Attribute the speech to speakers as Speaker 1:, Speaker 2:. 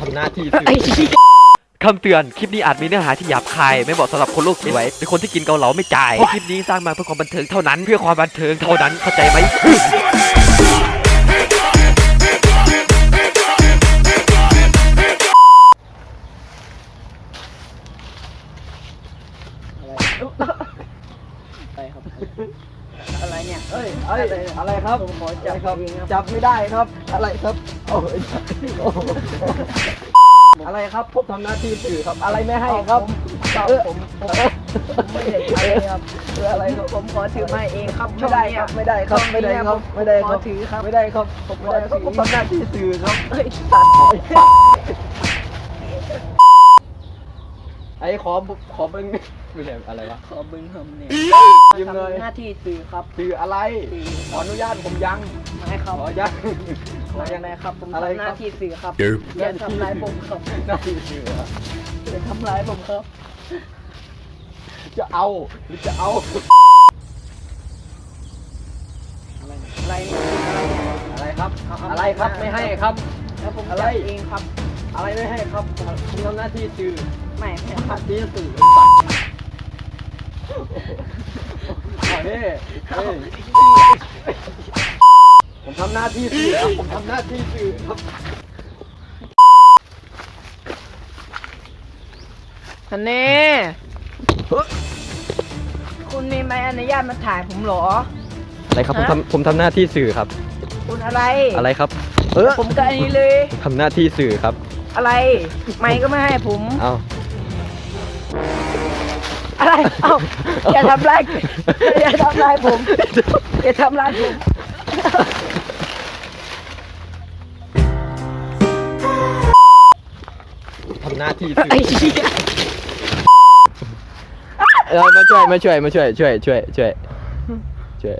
Speaker 1: ทำหน้าที่สื่อ
Speaker 2: ไอ้เหี้ยคำเตือน คลิปนี้อาจมีเนื้อหาที่หยาบคาย ไม่เหมาะสำหรับคนโลกสวยเป็นคนที่กินเกาเหลาไม่จ่าย เพราะคลิปนี้สร้างมาเพื่อความบันเทิงเท่านั้น เพื่อความบันเทิงเท่านั้น เข้าใจไหม
Speaker 3: อะไรครับ อะไรเนี่ย
Speaker 1: เอ้ยเอ้ยอะไรครับ
Speaker 3: ผมขอจับ
Speaker 1: ครับ
Speaker 3: เองครับ
Speaker 1: จับไม่ได้ครับ อะไรครับโอ้ยโอ้โหอะไรครับผมทำหน้าที่สื่อครับ อะไรไม่ให้ครับ
Speaker 3: ผมผมผมผมไม่ได้ใช้ครับ
Speaker 1: เอออะไรครับ
Speaker 3: ผมขอถือไม้เองครับ
Speaker 1: ไม่ได้ครับไม่ได้ครับไม่ได้ครับไม่ได้
Speaker 3: ข
Speaker 1: ค
Speaker 3: อ
Speaker 1: รับ
Speaker 3: ถือครับ
Speaker 1: ไม่ได้ครับ
Speaker 3: ผม
Speaker 1: ไม่ได้ครับ
Speaker 3: ขอถือ
Speaker 1: ผมทำหน้าที่สื่อครับ
Speaker 3: เฮ้ยตัด
Speaker 1: ไอ้ขอขอเป็นไม่ใช่อะไรวะ
Speaker 3: ขอบึ้งเฮิมเนี่ย
Speaker 1: ยืมเลย
Speaker 3: ทำหน้าที่สื่อครับ
Speaker 1: สื่ออะไร
Speaker 3: สื่อ
Speaker 1: ขออนุญาตผมยัง
Speaker 3: ไม่ให้ครับ
Speaker 1: ขออนุญาต
Speaker 3: ขอยังไงครับ ผม
Speaker 1: อะไร
Speaker 3: ทำห
Speaker 1: ครั
Speaker 3: น้า
Speaker 1: บ
Speaker 3: ที่สื่อครับ
Speaker 4: Derp.
Speaker 3: อย่าทำร้ายผมครับ
Speaker 1: หน้าที่สื่อครับ
Speaker 3: อย่าทำร้ายผมครับ
Speaker 1: จะเอาหรือจะเอา
Speaker 3: อะไรเนี่ยอะไรเนี่ย
Speaker 1: อะไรครับ
Speaker 3: เอาเอา
Speaker 1: อะไรครับ
Speaker 3: เอา
Speaker 1: ไม่ให้ครับ
Speaker 3: แล้วผม
Speaker 1: อะไร
Speaker 3: จับเองครับ
Speaker 1: อะไรไม่ให้ครับผมผมทำหน้าที่สื่อ
Speaker 3: ไม่ไม่ค
Speaker 1: ห
Speaker 3: รั
Speaker 1: น้า
Speaker 3: บ
Speaker 1: ที่สื่อสัตว์เฮ้ยเฮ้ยผมทำหน้าที่สื่อครับผมทำหน้าที่สื่อครับ
Speaker 3: ฮันเน่คุณมีใบอนุญาตมาถ่ายผมเหรอ
Speaker 1: อะไรครับผม
Speaker 3: ฮะ
Speaker 1: ทำผมทำหน้าที่สื่อครับ
Speaker 3: คุณอะไร
Speaker 1: อะไรครับ เออ
Speaker 3: ผมก็อันนี้เลย
Speaker 1: ทำหน้าที่สื่อครับ
Speaker 3: อะไร ไม่ก็ไม่ให้ผม
Speaker 1: เอา
Speaker 3: อะไรเอ้าอย่าทำร้ายอย่าทำร้ายผมอย่าทำร้ายผม
Speaker 1: ทำหน้าที่สื่อ
Speaker 3: ไอ้เหี้ย
Speaker 1: เออมาช่วยมาช่วยมาช่วยช่วยช่วยช่วยช่วย